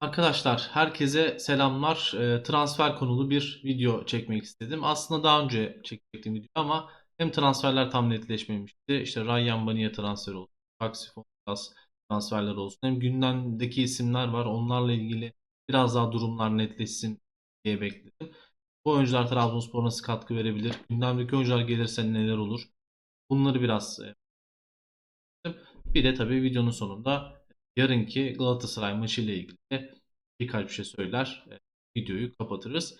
Arkadaşlar herkese selamlar. Eee, transfer konulu bir video çekmek istedim. Aslında daha önce çektiğim video ama hem transferler tam netleşmemişti. İşte Ryan Baniya transferi olsun, Taksi Fontas transferleri olsun. Hem gündemdeki isimler var. Onlarla ilgili biraz daha durumlar netleşsin diye bekledim. Bu oyuncular Trabzonspor'a nasıl katkı verebilir? Gündemdeki oyuncular gelirse neler olur? Bunları biraz e, bir de tabii videonun sonunda yarınki Galatasaray maçı ile ilgili birkaç bir şey söyler. e, Videoyu kapatırız.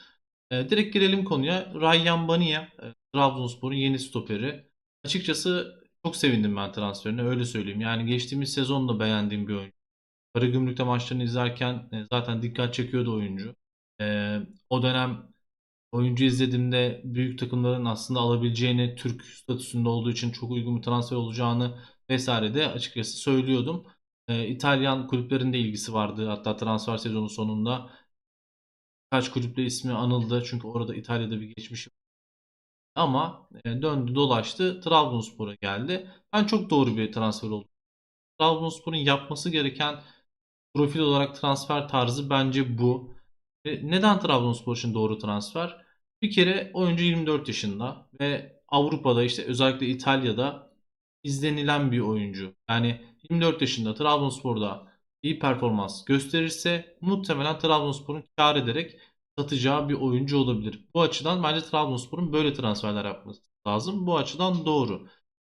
E, direkt girelim konuya. Ryan Baniya, e, Trabzonspor'un yeni stoperi. Açıkçası çok sevindim ben transferine öyle söyleyeyim. Yani geçtiğimiz sezon da beğendiğim bir oyuncu. Karagümrük'te maçlarını izlerken zaten dikkat çekiyordu oyuncu. O dönem oyuncu izlediğimde büyük takımların aslında alabileceğini, Türk statüsünde olduğu için çok uygun bir transfer olacağını vesaire de açıkçası söylüyordum. Ee, İtalyan kulüplerinde ilgisi vardı. Hatta transfer sezonu sonunda kaç kulüple ismi anıldı. Çünkü orada İtalya'da bir geçmişi ama e, döndü dolaştı Trabzonspor'a geldi. Ben çok doğru bir transfer oldu. Trabzonspor'un yapması gereken profil olarak transfer tarzı bence bu. E, neden Trabzonspor için doğru transfer? Bir kere oyuncu 24 yaşında ve Avrupa'da işte özellikle İtalya'da izlenilen bir oyuncu. Yani 24 yaşında Trabzonspor'da iyi performans gösterirse muhtemelen Trabzonspor'un kar ederek satacağı bir oyuncu olabilir. Bu açıdan bence Trabzonspor'un böyle transferler yapması lazım. Bu açıdan doğru.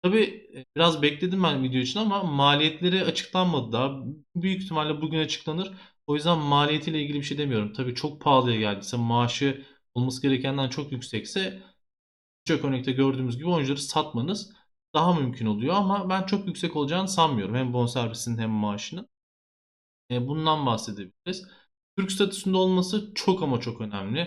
Tabii e, biraz bekledim ben video için ama maliyetleri açıklanmadı daha. Büyük ihtimalle bugün açıklanır. O yüzden maliyetiyle ilgili bir şey demiyorum. Tabii çok pahalıya geldiyse maaşı olması gerekenden çok yüksekse birçok örnekte gördüğümüz gibi oyuncuları satmanız daha mümkün oluyor ama ben çok yüksek olacağını sanmıyorum. Hem bonservisinin hem maaşının. E, bundan bahsedebiliriz. Türk statüsünde olması çok ama çok önemli.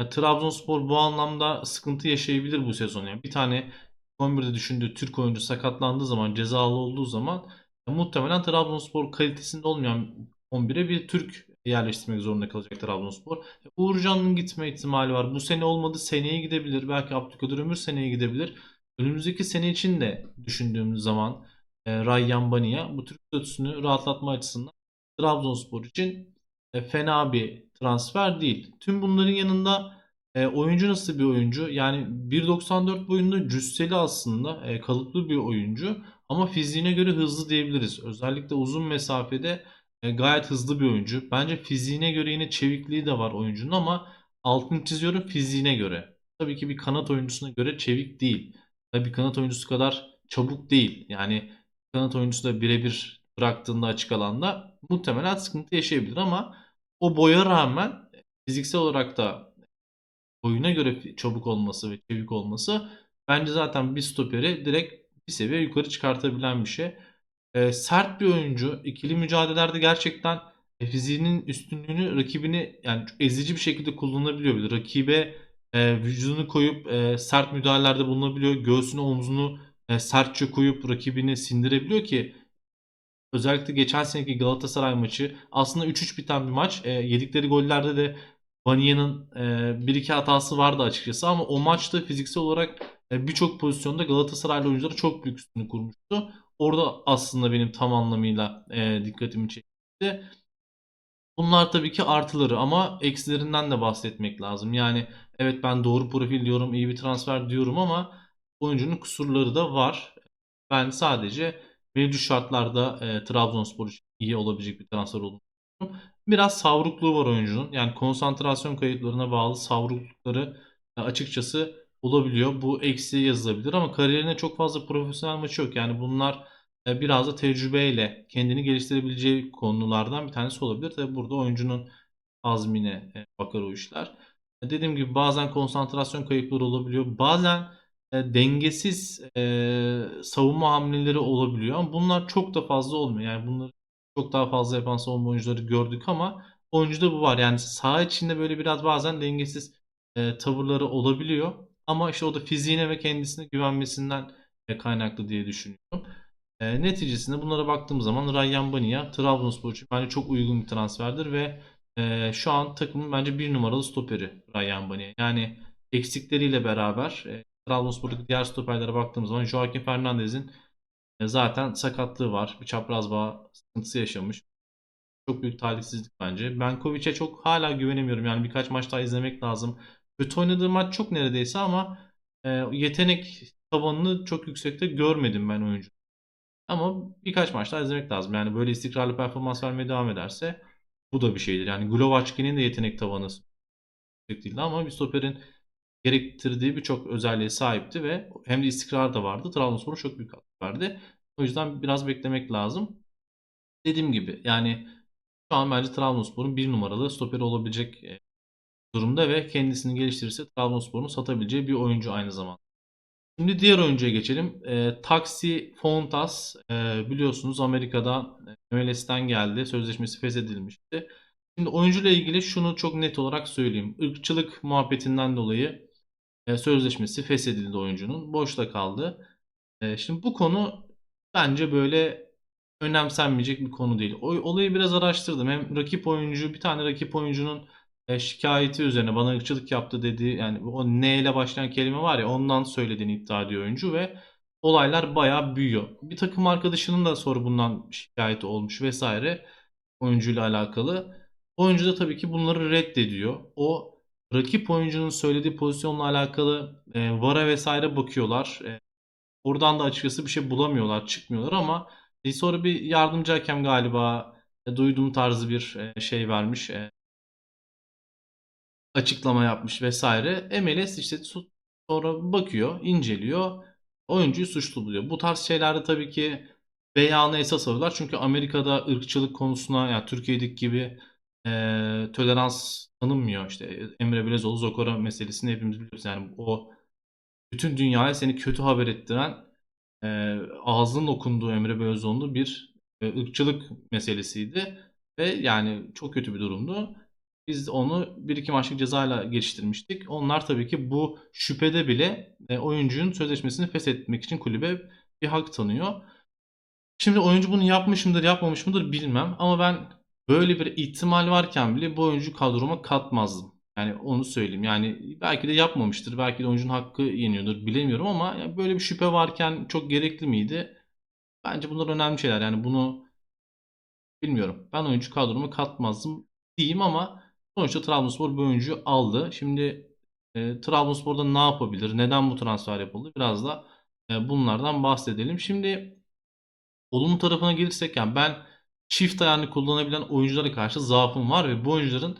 Ya, Trabzonspor bu anlamda sıkıntı yaşayabilir bu sezon. Yani bir tane 11'de düşündüğü Türk oyuncu sakatlandığı zaman, cezalı olduğu zaman ya, muhtemelen Trabzonspor kalitesinde olmayan 11'e bir Türk yerleştirmek zorunda kalacak Trabzonspor. E, Uğurcan'ın gitme ihtimali var. Bu sene olmadı, seneye gidebilir. Belki Abdülkadir Ömür seneye gidebilir. Önümüzdeki sene için de düşündüğümüz zaman e, Rayyan Baniya bu Türk statüsünü rahatlatma açısından Trabzonspor için e, fena bir transfer değil. Tüm bunların yanında e, oyuncu nasıl bir oyuncu? Yani 1.94 boyunda cüsseli aslında e, kalıplı bir oyuncu ama fiziğine göre hızlı diyebiliriz. Özellikle uzun mesafede e, gayet hızlı bir oyuncu. Bence fiziğine göre yine çevikliği de var oyuncunun ama altını çiziyorum fiziğine göre. Tabii ki bir kanat oyuncusuna göre çevik değil. Tabii kanat oyuncusu kadar çabuk değil. Yani kanat oyuncusu da birebir bıraktığında açık alanda muhtemelen sıkıntı yaşayabilir ama o boya rağmen fiziksel olarak da boyuna göre çabuk olması ve çevik olması bence zaten bir stoperi direkt bir seviye yukarı çıkartabilen bir şey. Ee, sert bir oyuncu. ikili mücadelelerde gerçekten e, fiziğinin üstünlüğünü rakibini yani ezici bir şekilde kullanabiliyor. Bir rakibe e, vücudunu koyup e, sert müdahalelerde bulunabiliyor. Göğsünü omzunu e, sertçe koyup rakibini sindirebiliyor ki özellikle geçen seneki Galatasaray maçı aslında 3-3 biten bir maç. E, yedikleri gollerde de Banya'nın e, 1-2 hatası vardı açıkçası ama o maçta fiziksel olarak e, birçok pozisyonda Galatasaraylı oyuncuları çok büyük üstünlük kurmuştu. Orada aslında benim tam anlamıyla e, dikkatimi çekti. Bunlar tabii ki artıları ama eksilerinden de bahsetmek lazım. Yani evet ben doğru profil diyorum, iyi bir transfer diyorum ama oyuncunun kusurları da var. Ben sadece mevcut şartlarda e, Trabzonspor için iyi olabilecek bir transfer olduğunu düşünüyorum. Biraz savrukluğu var oyuncunun. Yani konsantrasyon kayıplarına bağlı savruklukları açıkçası olabiliyor. Bu eksiye yazılabilir ama kariyerine çok fazla profesyonel maçı yok. Yani bunlar e, biraz da tecrübeyle kendini geliştirebileceği konulardan bir tanesi olabilir. Tabi burada oyuncunun azmine e, bakar o işler. E, dediğim gibi bazen konsantrasyon kayıpları olabiliyor. Bazen dengesiz savunma hamleleri olabiliyor. Ama bunlar çok da fazla olmuyor. Yani bunları çok daha fazla yapan savunma oyuncuları gördük ama oyuncuda bu var. Yani saha içinde böyle biraz bazen dengesiz tavırları olabiliyor. Ama işte o da fiziğine ve kendisine güvenmesinden kaynaklı diye düşünüyorum. E, neticesinde bunlara baktığım zaman Ryan Bania Trabzonspor için bence çok uygun bir transferdir ve e, şu an takımın bence bir numaralı stoperi Ryan Bania. Yani eksikleriyle beraber e, Trabzonspor'daki diğer stoperlere baktığım zaman Joaquin Fernandez'in e, zaten sakatlığı var. Bir çapraz bağ sıkıntısı yaşamış. Çok büyük talihsizlik bence. Benkovic'e çok hala güvenemiyorum. Yani birkaç maç daha izlemek lazım. Kötü oynadığı maç çok neredeyse ama e, yetenek tavanını çok yüksekte görmedim ben oyuncu. Ama birkaç maç daha izlemek lazım. Yani böyle istikrarlı performans vermeye devam ederse bu da bir şeydir. Yani Glovaçki'nin de yetenek tavanı değildi ama bir stoperin gerektirdiği birçok özelliğe sahipti ve hem de istikrar da vardı. Trabzonspor'a çok büyük katkı verdi. O yüzden biraz beklemek lazım. Dediğim gibi yani şu an bence Trabzonspor'un bir numaralı stoperi olabilecek e, durumda ve kendisini geliştirirse Trabzonspor'un satabileceği bir oyuncu aynı zamanda. Şimdi diğer oyuncuya geçelim. E, Taxi Fontas e, biliyorsunuz Amerika'da e, MLS'ten geldi. Sözleşmesi feshedilmişti. Şimdi oyuncuyla ilgili şunu çok net olarak söyleyeyim. Irkçılık muhabbetinden dolayı e, sözleşmesi feshedildi oyuncunun. Boşta kaldı. E, şimdi bu konu bence böyle önemsenmeyecek bir konu değil. O, olayı biraz araştırdım. Hem rakip oyuncu, bir tane rakip oyuncunun e, şikayeti üzerine bana ırkçılık yaptı dediği yani o N ile başlayan kelime var ya ondan söylediğini iddia ediyor oyuncu ve olaylar bayağı büyüyor. Bir takım arkadaşının da sonra bundan şikayeti olmuş vesaire oyuncuyla alakalı. Oyuncu da tabii ki bunları reddediyor. O rakip oyuncunun söylediği pozisyonla alakalı e, VAR'a vesaire bakıyorlar. E, oradan da açıkçası bir şey bulamıyorlar, çıkmıyorlar ama e, sonra bir yardımcı hakem galiba e, duyduğum tarzı bir e, şey vermiş. E, açıklama yapmış vesaire. MLS işte sonra bakıyor, inceliyor. Oyuncuyu suçlu buluyor. Bu tarz şeylerde tabii ki beyanı esas alıyorlar. Çünkü Amerika'da ırkçılık konusuna yani Türkiye'deki gibi e, tolerans tanınmıyor. İşte Emre Belezoğlu Zokora meselesini hepimiz biliyoruz. Yani o bütün dünyaya seni kötü haber ettiren e, ağzının okunduğu Emre Belezoğlu bir e, ırkçılık meselesiydi. Ve yani çok kötü bir durumdu. Biz onu bir iki maçlık cezayla geçiştirmiştik. Onlar tabii ki bu şüphede bile e, oyuncunun sözleşmesini feshetmek için kulübe bir hak tanıyor. Şimdi oyuncu bunu yapmış mıdır yapmamış mıdır bilmem ama ben böyle bir ihtimal varken bile bu oyuncu kadroma katmazdım. Yani onu söyleyeyim. Yani belki de yapmamıştır. Belki de oyuncunun hakkı yeniyordur. Bilemiyorum ama böyle bir şüphe varken çok gerekli miydi? Bence bunlar önemli şeyler. Yani bunu bilmiyorum. Ben oyuncu kadroma katmazdım diyeyim ama sonuçta Trabzonspor bu oyuncuyu aldı. Şimdi e, Trabzonspor'da ne yapabilir? Neden bu transfer yapıldı? Biraz da e, bunlardan bahsedelim. Şimdi olumlu tarafına gelirsek yani ben çift ayağını kullanabilen oyunculara karşı zaafım var ve bu oyuncuların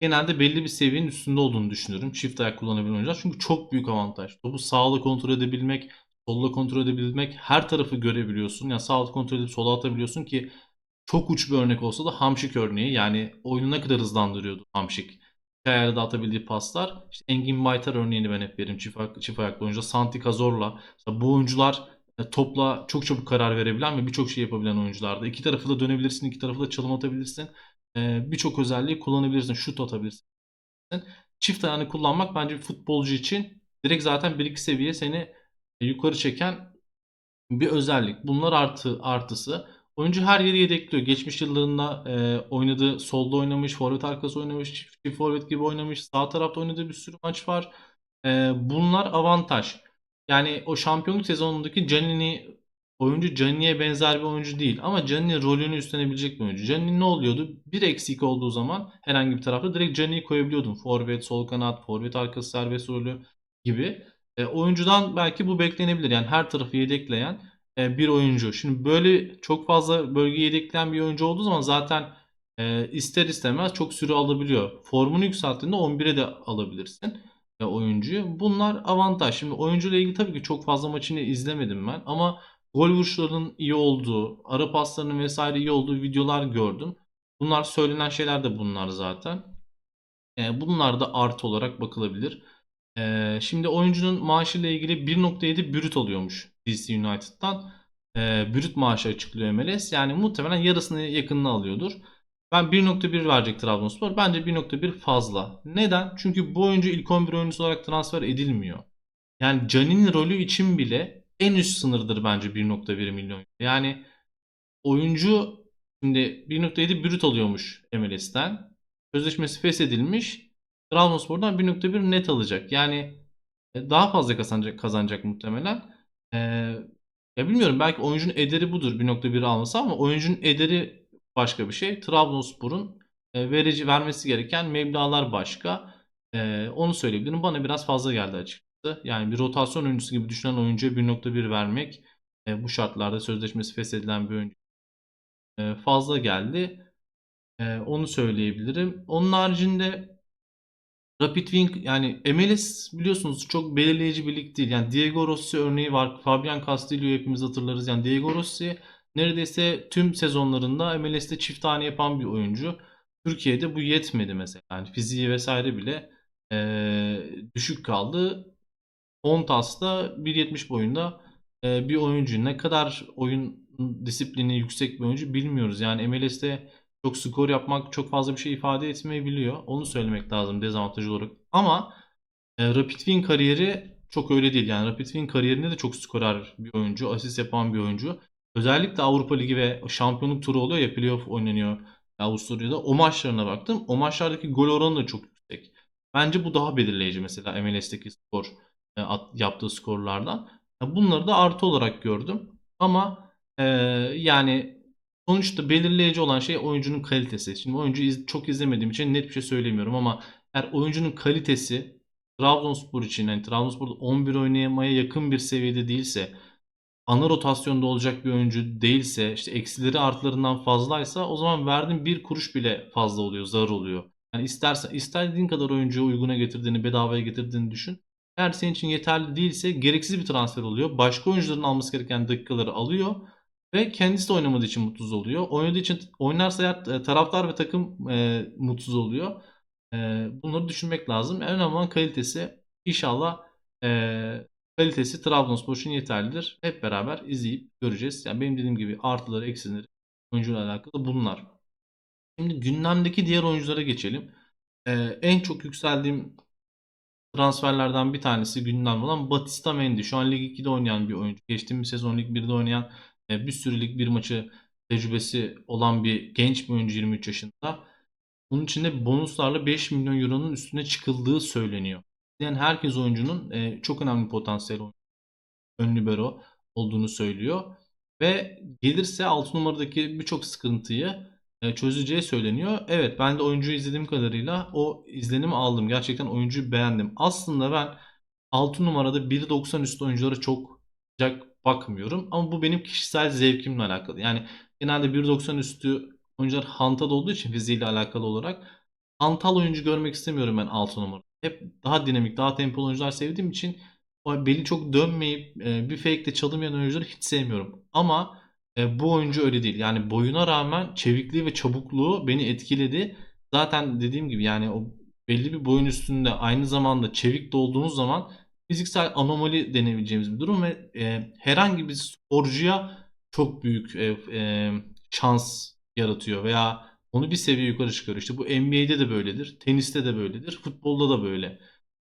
genelde belli bir seviyenin üstünde olduğunu düşünüyorum. Çift ayak kullanabilen oyuncular. Çünkü çok büyük avantaj. Topu sağla kontrol edebilmek, solla kontrol edebilmek, her tarafı görebiliyorsun. Yani sağla kontrol edip sola atabiliyorsun ki çok uç bir örnek olsa da Hamşik örneği. Yani oyunu ne kadar hızlandırıyordu Hamşik. Kayarda atabildiği paslar. İşte Engin Baytar örneğini ben hep veririm. Çift, ayak, çift ayaklı oyuncu. Santi Cazorla. İşte bu oyuncular e, topla çok çabuk karar verebilen ve birçok şey yapabilen oyunculardı. İki tarafı da dönebilirsin, iki tarafı da çalım atabilirsin. Ee, birçok özelliği kullanabilirsin, şut atabilirsin. Çift ayağını kullanmak bence bir futbolcu için direkt zaten bir iki seviye seni yukarı çeken bir özellik. Bunlar artı artısı. Oyuncu her yeri yedekliyor. Geçmiş yıllarında e, oynadığı solda oynamış, forvet arkası oynamış, çift forvet gibi oynamış, sağ tarafta oynadığı bir sürü maç var. E, bunlar avantaj. Yani o şampiyonluk sezonundaki Canini oyuncu Canini'ye benzer bir oyuncu değil. Ama Canini rolünü üstlenebilecek bir oyuncu. Canini ne oluyordu? Bir eksik olduğu zaman herhangi bir tarafta direkt Canini'yi koyabiliyordun. Forvet, sol kanat, forvet arkası serbest rolü gibi. E, oyuncudan belki bu beklenebilir. Yani her tarafı yedekleyen bir oyuncu. Şimdi böyle çok fazla bölge yedekleyen bir oyuncu olduğu zaman zaten e, ister istemez çok süre alabiliyor. Formunu yükselttiğinde 11'e de alabilirsin e, oyuncuyu. Bunlar avantaj. Şimdi oyuncuyla ilgili tabii ki çok fazla maçını izlemedim ben ama gol vuruşlarının iyi olduğu, ara paslarının vesaire iyi olduğu videolar gördüm. Bunlar söylenen şeyler de bunlar zaten. E, bunlar da artı olarak bakılabilir. E, şimdi oyuncunun maaşıyla ilgili 1.7 brüt alıyormuş DC United'dan. E, brüt maaşı açıklıyor MLS. Yani muhtemelen yarısını yakınını alıyordur. Ben 1.1 verecek Trabzonspor. Bence 1.1 fazla. Neden? Çünkü bu oyuncu ilk 11 oyuncusu olarak transfer edilmiyor. Yani Can'in rolü için bile en üst sınırdır bence 1.1 milyon. Yani oyuncu şimdi 1.7 brüt alıyormuş MLS'ten. Sözleşmesi feshedilmiş. Trabzonspor'dan 1.1 net alacak. Yani e, daha fazla kazanacak, kazanacak muhtemelen. Ya bilmiyorum belki oyuncunun ederi budur 1.1 alması ama oyuncunun ederi başka bir şey. Trabzonspor'un e, verici vermesi gereken meblağlar başka. E, onu söyleyebilirim. Bana biraz fazla geldi açıkçası. Yani bir rotasyon oyuncusu gibi düşünen oyuncuya 1.1 vermek e, bu şartlarda sözleşmesi feshedilen bir oyuncu e, fazla geldi. E, onu söyleyebilirim. Onun haricinde Rapid Wing yani MLS biliyorsunuz çok belirleyici bir lig değil. Yani Diego Rossi örneği var. Fabian Castillo'yu hepimiz hatırlarız. Yani Diego Rossi neredeyse tüm sezonlarında MLS'te çift tane yapan bir oyuncu. Türkiye'de bu yetmedi mesela. Yani fiziği vesaire bile e, düşük kaldı. Montas'ta 1.70 boyunda e, bir oyuncu. Ne kadar oyun disiplini yüksek bir oyuncu bilmiyoruz. Yani MLS'te çok skor yapmak çok fazla bir şey ifade etmeyebiliyor. Onu söylemek lazım dezavantaj olarak. Ama e, Rapid Wien kariyeri çok öyle değil. Yani Rapid Wien kariyerinde de çok skorer bir oyuncu. Asist yapan bir oyuncu. Özellikle Avrupa Ligi ve şampiyonluk turu oluyor ya playoff oynanıyor Avusturya'da. O maçlarına baktım. O maçlardaki gol oranı da çok yüksek. Bence bu daha belirleyici mesela MLS'teki skor e, yaptığı skorlardan. Bunları da artı olarak gördüm. Ama e, yani sonuçta belirleyici olan şey oyuncunun kalitesi. Şimdi oyuncu iz- çok izlemediğim için net bir şey söylemiyorum ama eğer oyuncunun kalitesi Trabzonspor için yani Trabzonspor'da 11 oynayamaya yakın bir seviyede değilse ana rotasyonda olacak bir oyuncu değilse işte eksileri artılarından fazlaysa o zaman verdiğin bir kuruş bile fazla oluyor, zarar oluyor. Yani istersen istediğin kadar oyuncuyu uyguna getirdiğini, bedavaya getirdiğini düşün. Eğer senin için yeterli değilse gereksiz bir transfer oluyor. Başka oyuncuların alması gereken dakikaları alıyor ve kendisi de oynamadığı için mutsuz oluyor. Oynadığı için oynarsa eğer e, taraftar ve takım e, mutsuz oluyor. E, bunları düşünmek lazım. En önemli olan kalitesi. İnşallah e, kalitesi Trabzonspor için yeterlidir. Hep beraber izleyip göreceğiz. Yani benim dediğim gibi artıları, eksileri oyuncuyla alakalı bunlar. Şimdi gündemdeki diğer oyunculara geçelim. Ee, en çok yükseldiğim transferlerden bir tanesi gündem olan Batista Mendy. Şu an Lig 2'de oynayan bir oyuncu. Geçtiğimiz sezon Lig 1'de oynayan bir sürü Lig 1 maçı tecrübesi olan bir genç bir oyuncu 23 yaşında. Bunun içinde bonuslarla 5 milyon euronun üstüne çıkıldığı söyleniyor. Yani herkes oyuncunun e, çok önemli potansiyel. Ön libero olduğunu söylüyor. Ve gelirse 6 numaradaki birçok sıkıntıyı e, çözeceği söyleniyor. Evet ben de oyuncuyu izlediğim kadarıyla o izlenimi aldım. Gerçekten oyuncuyu beğendim. Aslında ben 6 numarada 1.90 üstü oyunculara çok sıcak bakmıyorum. Ama bu benim kişisel zevkimle alakalı. Yani genelde 1.90 üstü oyuncular hantal olduğu için fiziğiyle alakalı olarak hantal oyuncu görmek istemiyorum ben 6 numara. Hep daha dinamik, daha tempolu oyuncular sevdiğim için beli çok dönmeyip e, bir fake'de çalınmayan oyuncuları hiç sevmiyorum. Ama e, bu oyuncu öyle değil. Yani boyuna rağmen çevikliği ve çabukluğu beni etkiledi. Zaten dediğim gibi yani o belli bir boyun üstünde aynı zamanda çevik de olduğunuz zaman fiziksel anomali denebileceğimiz bir durum ve e, herhangi bir sporcuya çok büyük e, e, şans yaratıyor veya onu bir seviye yukarı çıkarıyor. İşte bu NBA'de de böyledir, teniste de böyledir, futbolda da böyle.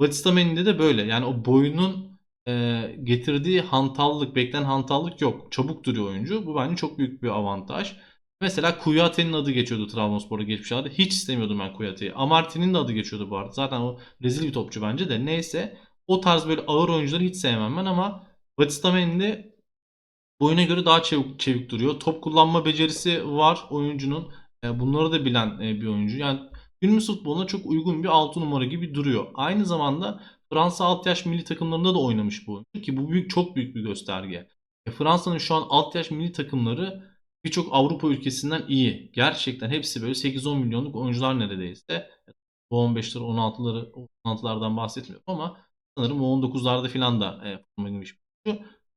Batista Mendy'de de böyle. Yani o boyunun e, getirdiği hantallık, beklenen hantallık yok. Çabuk duruyor oyuncu. Bu bence çok büyük bir avantaj. Mesela Kuyate'nin adı geçiyordu Trabzonspor'a geçmişlerde. Hiç istemiyordum ben Kuyate'yi. Amarty'nin de adı geçiyordu bu arada. Zaten o rezil bir topçu bence de. Neyse. O tarz böyle ağır oyuncuları hiç sevmem ben ama Batista Mendy boyuna göre daha çevik, çevik duruyor. Top kullanma becerisi var oyuncunun. E, bunları da bilen e, bir oyuncu. Yani günümüz futboluna çok uygun bir 6 numara gibi duruyor. Aynı zamanda Fransa alt yaş milli takımlarında da oynamış bu oyuncu ki bu büyük çok büyük bir gösterge. E, Fransa'nın şu an alt yaş milli takımları birçok Avrupa ülkesinden iyi. Gerçekten hepsi böyle 8-10 milyonluk oyuncular neredeyse. Bu 15'leri 16'ları 16'lardan bahsetmiyorum ama sanırım o 19'larda falan da e, forma.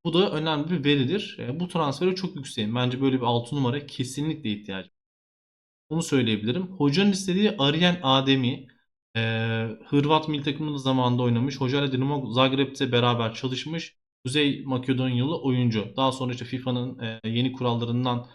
Bu da önemli bir veridir. E, bu transfere çok yükseğim. Bence böyle bir 6 numara kesinlikle ihtiyacım. Onu söyleyebilirim. Hocanın istediği Arjen Ademi. E, Hırvat milli takımının zamanında oynamış. Hocayla Dinamo Zagreb'te beraber çalışmış. Kuzey Makedonyalı oyuncu. Daha sonra işte FIFA'nın e, yeni kurallarından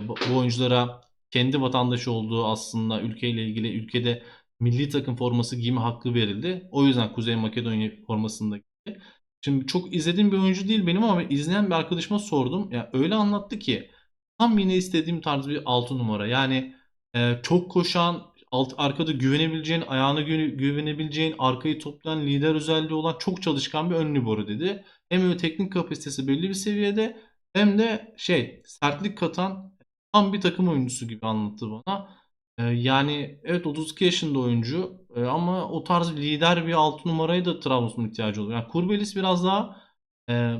bu oyunculara kendi vatandaşı olduğu aslında ülkeyle ilgili ülkede milli takım forması giyme hakkı verildi. O yüzden Kuzey Makedonya formasında giydi. Şimdi çok izlediğim bir oyuncu değil benim ama izleyen bir arkadaşıma sordum. Ya öyle anlattı ki tam yine istediğim tarz bir 6 numara. Yani e, çok koşan, alt, arkada güvenebileceğin, ayağına gü- güvenebileceğin, arkayı toplayan, lider özelliği olan çok çalışkan bir ön libero dedi. Hem öyle teknik kapasitesi belli bir seviyede hem de şey sertlik katan tam bir takım oyuncusu gibi anlattı bana. Ee, yani evet 32 yaşında oyuncu e, ama o tarz lider bir 6 numaraya da Trabzonspor ihtiyacı oluyor. Yani Kurbelis biraz daha e,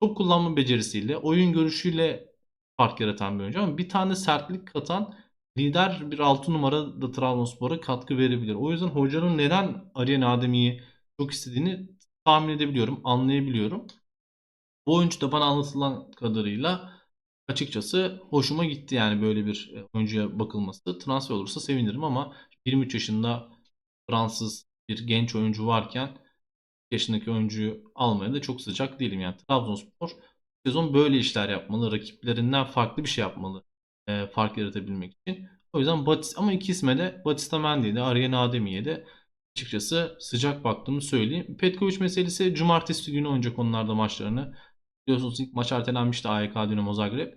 top kullanma becerisiyle, oyun görüşüyle fark yaratan bir oyuncu ama bir tane sertlik katan lider bir 6 numara da Trabzonspor'a katkı verebilir. O yüzden hocanın neden Arjen Adem'iyi çok istediğini tahmin edebiliyorum, anlayabiliyorum. Bu oyuncu da bana anlatılan kadarıyla açıkçası hoşuma gitti yani böyle bir e, oyuncuya bakılması. Transfer olursa sevinirim ama 23 yaşında Fransız bir genç oyuncu varken yaşındaki oyuncuyu almaya da çok sıcak değilim. Yani Trabzonspor sezon böyle işler yapmalı. Rakiplerinden farklı bir şey yapmalı. e, fark yaratabilmek için. O yüzden Batis ama iki isme de Batista Mendy'ye de Arjen Ademi'ye de açıkçası sıcak baktığımı söyleyeyim. Petkovic meselesi cumartesi günü oynayacak onlarda maçlarını. Biliyorsunuz ilk maç ertelenmişti AYK Dinamo Zagreb.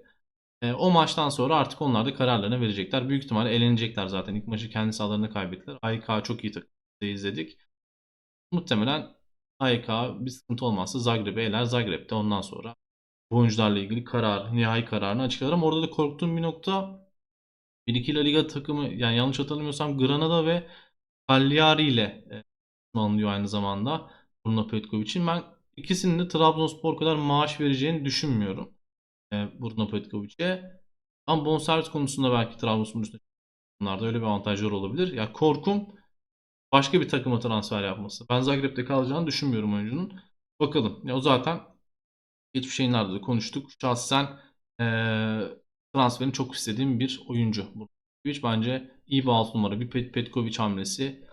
E, o maçtan sonra artık onlar da kararlarını verecekler. Büyük ihtimalle elenecekler zaten. İlk maçı kendi sahalarında kaybettiler. AYK çok iyi takım izledik. Muhtemelen AYK bir sıkıntı olmazsa Zagreb'e eler. Zagreb'de ondan sonra bu oyuncularla ilgili karar, nihai kararını açıklar. Ama orada da korktuğum bir nokta 1-2 La Liga takımı yani yanlış hatırlamıyorsam Granada ve Cagliari ile e, anlıyor aynı zamanda Bruno Petkovic'in. Ben ikisinin de Trabzonspor kadar maaş vereceğini düşünmüyorum. E, Bruno Petkovic'e. Ama bonservis konusunda belki Trabzonspor'un üstünde öyle bir avantajlar olabilir. Ya korkum başka bir takıma transfer yapması. Ben Zagreb'de kalacağını düşünmüyorum oyuncunun. Bakalım. Ya o zaten geçmiş yayınlarda da konuştuk. Şahsen e, transferini çok istediğim bir oyuncu. Petkovic bence iyi bir alt numara. Bir Pet Petkovic hamlesi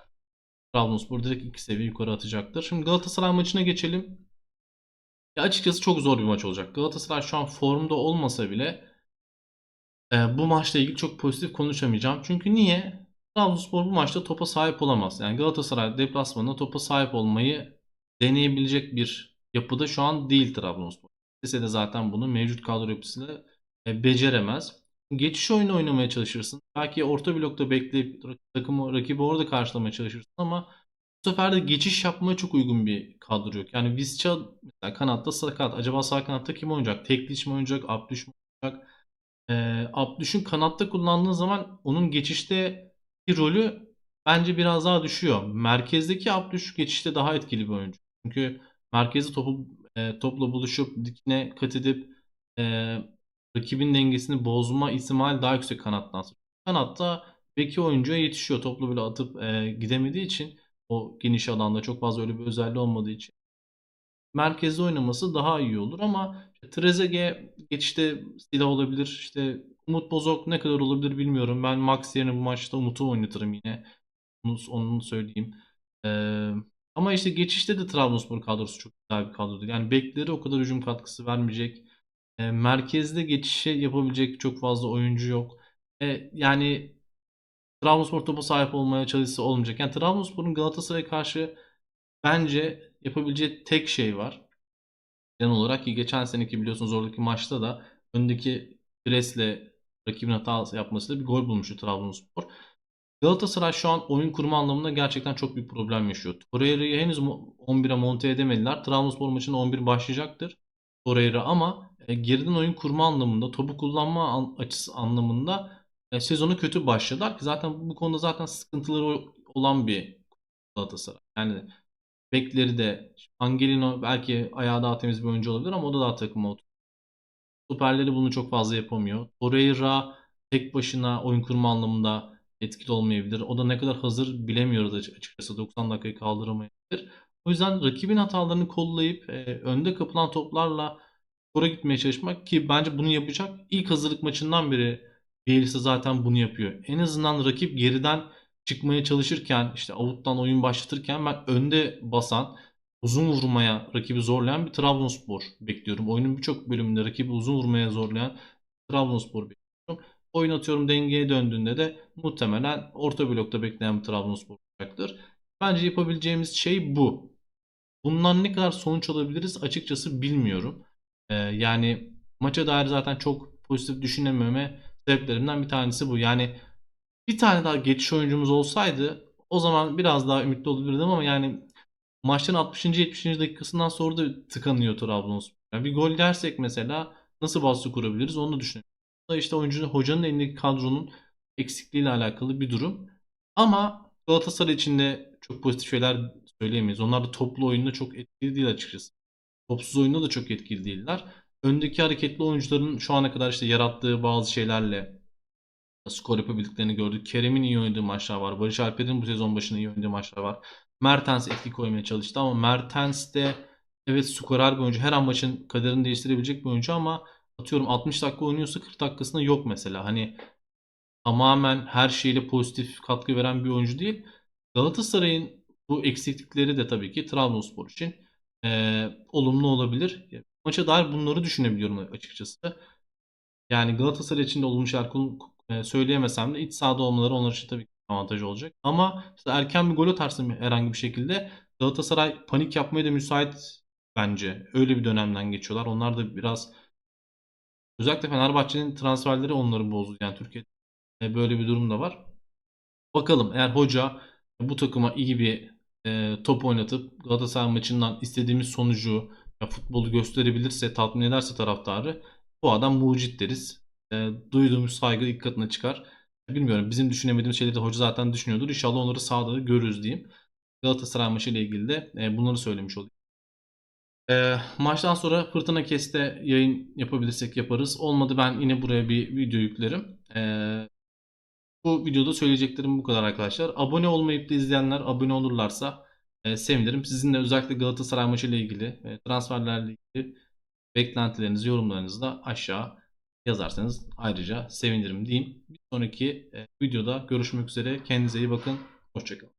Trabzonspor direkt iki seviye yukarı atacaktır. Şimdi Galatasaray maçına geçelim. Ya açıkçası çok zor bir maç olacak. Galatasaray şu an formda olmasa bile e, bu maçla ilgili çok pozitif konuşamayacağım. Çünkü niye? Trabzonspor bu maçta topa sahip olamaz. Yani Galatasaray deplasmanında topa sahip olmayı deneyebilecek bir yapıda şu an değil Trabzonspor. İstese de zaten bunu mevcut kadro yapısıyla e, beceremez. Geçiş oyunu oynamaya çalışırsın. Belki orta blokta bekleyip takımı rakibi orada karşılamaya çalışırsın ama sefer de geçiş yapmaya çok uygun bir kadro yok. Yani Visca mesela kanatta sakat. Acaba sağ kanatta kim oynayacak? Tekliç mi oynayacak? Abdüş mü oynayacak? Ee, Abdüş'ün kanatta kullandığı zaman onun geçişte rolü bence biraz daha düşüyor. Merkezdeki Abdüş geçişte daha etkili bir oyuncu. Çünkü merkezde topu e, topla buluşup dikine kat edip e, rakibin dengesini bozma ihtimali daha yüksek kanattan. Kanatta beki oyuncuya yetişiyor. Toplu böyle atıp e, gidemediği için o geniş alanda çok fazla öyle bir özelliği olmadığı için merkezde oynaması daha iyi olur ama işte Trezeguet geçişte silah olabilir. İşte Umut Bozok ne kadar olabilir bilmiyorum. Ben Max yerine bu maçta Umut'u oynatırım yine. Onu, onu söyleyeyim. Ee, ama işte geçişte de Trabzonspor kadrosu çok güzel bir kadrodur. Yani bekleri o kadar hücum katkısı vermeyecek. E, merkezde geçişe yapabilecek çok fazla oyuncu yok. E, yani Trabzonspor topa sahip olmaya çalışsa olmayacak. Yani Trabzonspor'un Galatasaray'a karşı bence yapabileceği tek şey var. Genel olarak ki geçen seneki biliyorsunuz oradaki maçta da öndeki presle rakibin hata yapmasıyla bir gol bulmuştu Trabzonspor. Galatasaray şu an oyun kurma anlamında gerçekten çok büyük problem yaşıyor. Torreira'yı henüz 11'e monte edemediler. Trabzonspor maçında 11 başlayacaktır. Torreira ama e, geriden oyun kurma anlamında, topu kullanma an, açısı anlamında e, sezonu kötü başladılar ki zaten bu konuda zaten sıkıntıları olan bir Galatasaray. Yani bekleri de Angelino belki ayağı daha temiz bir oyuncu olabilir ama o da daha takıma oturuyor. Stoperleri bunu çok fazla yapamıyor. Torreira tek başına oyun kurma anlamında etkili olmayabilir. O da ne kadar hazır bilemiyoruz açıkçası. 90 dakikayı kaldıramayabilir. O yüzden rakibin hatalarını kollayıp e, önde kapılan toplarla skora gitmeye çalışmak ki bence bunu yapacak. İlk hazırlık maçından beri Bielsa zaten bunu yapıyor. En azından rakip geriden çıkmaya çalışırken işte avuttan oyun başlatırken ben önde basan uzun vurmaya rakibi zorlayan bir Trabzonspor bekliyorum. Oyunun birçok bölümünde rakibi uzun vurmaya zorlayan Trabzonspor bekliyorum. Oyun atıyorum dengeye döndüğünde de muhtemelen orta blokta bekleyen bir Trabzonspor olacaktır. Bence yapabileceğimiz şey bu. Bundan ne kadar sonuç alabiliriz açıkçası bilmiyorum. Ee, yani maça dair zaten çok pozitif düşünememe sebeplerimden bir tanesi bu. Yani bir tane daha geçiş oyuncumuz olsaydı o zaman biraz daha ümitli olabilirdim ama yani maçın 60. 70. dakikasından sonra da tıkanıyor Trabzonspor. Yani bir gol dersek mesela nasıl baskı kurabiliriz onu düşünüyorum. Bu işte oyuncunun hocanın elindeki kadronun eksikliğiyle alakalı bir durum. Ama Galatasaray için de çok pozitif şeyler söyleyemeyiz. Onlar da toplu oyunda çok etkili değil açıkçası. Topsuz oyunda da çok etkili değiller. Öndeki hareketli oyuncuların şu ana kadar işte yarattığı bazı şeylerle skor yapabildiklerini gördük. Kerem'in iyi oynadığı maçlar var. Barış Alper'in bu sezon başında iyi oynadığı maçlar var. Mertens etki koymaya çalıştı ama Mertens de evet skorer bir oyuncu. Her an maçın kaderini değiştirebilecek bir oyuncu ama atıyorum 60 dakika oynuyorsa 40 dakikasında yok mesela. Hani tamamen her şeyle pozitif katkı veren bir oyuncu değil. Galatasaray'ın bu eksiklikleri de tabii ki Trabzonspor için eee, olumlu olabilir. Maça dair bunları düşünebiliyorum açıkçası. Yani Galatasaray için de olumlu şeyler söyleyemesem de iç sahada olmaları onlar için tabii ki avantaj olacak. Ama işte erken bir gol atarsın herhangi bir şekilde Galatasaray panik yapmaya da müsait bence. Öyle bir dönemden geçiyorlar. Onlar da biraz özellikle Fenerbahçe'nin transferleri onları bozdu. Yani Türkiye'de e, böyle bir durum da var. Bakalım eğer hoca bu takıma iyi bir e, top oynatıp Galatasaray maçından istediğimiz sonucu ya futbolu gösterebilirse, tatmin ederse taraftarı bu adam mucit deriz. E, duyduğumuz saygı ilk katına çıkar. Bilmiyorum bizim düşünemediğimiz şeyleri de hoca zaten düşünüyordur. İnşallah onları sahada görürüz diyeyim. Galatasaray maçı ile ilgili de e, bunları söylemiş olayım. E, maçtan sonra Fırtına Kest'te yayın yapabilirsek yaparız. Olmadı ben yine buraya bir video yüklerim. E, bu videoda söyleyeceklerim bu kadar arkadaşlar. Abone olmayıp da izleyenler abone olurlarsa e, sevinirim. Sizin de özellikle Galatasaray maçı ile ilgili, e, transferlerle ilgili beklentilerinizi, yorumlarınızı da aşağı yazarsanız ayrıca sevinirim diyeyim. Bir sonraki e, videoda görüşmek üzere. Kendinize iyi bakın. Hoşçakalın.